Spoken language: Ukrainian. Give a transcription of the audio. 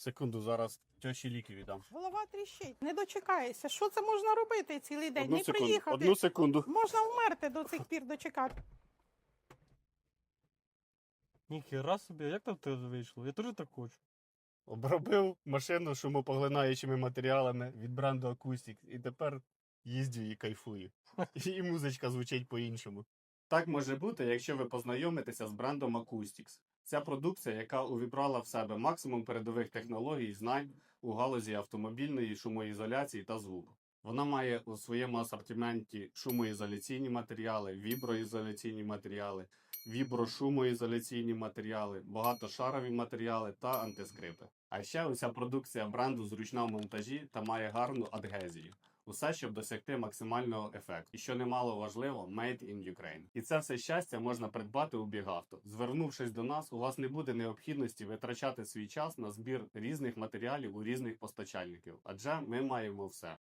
Секунду, зараз тьоші ліки віддам. Голова тріщить. Не дочекаєшся. Що це можна робити цілий день? Одну не секунду. приїхати. Одну секунду. Можна вмерти до цих пір дочекати. Ніхера собі, як там тебе вийшло? Я теж так хочу. Обробив машину шумопоглинаючими матеріалами від бренду Acoustic і тепер їздю і кайфую. І музичка звучить по-іншому. Так може бути, якщо ви познайомитеся з брендом Acoustics. Ця продукція, яка увібрала в себе максимум передових технологій і знань у галузі автомобільної шумоізоляції та звуку. Вона має у своєму асортименті шумоізоляційні матеріали, віброізоляційні матеріали, віброшумоізоляційні матеріали, багатошарові матеріали та антискрипи. А ще уся продукція бренду зручна в монтажі та має гарну адгезію. Усе, щоб досягти максимального ефекту. І що немало важливо, made in Ukraine. І це все щастя можна придбати у Бігавто. Звернувшись до нас, у вас не буде необхідності витрачати свій час на збір різних матеріалів у різних постачальників, адже ми маємо все.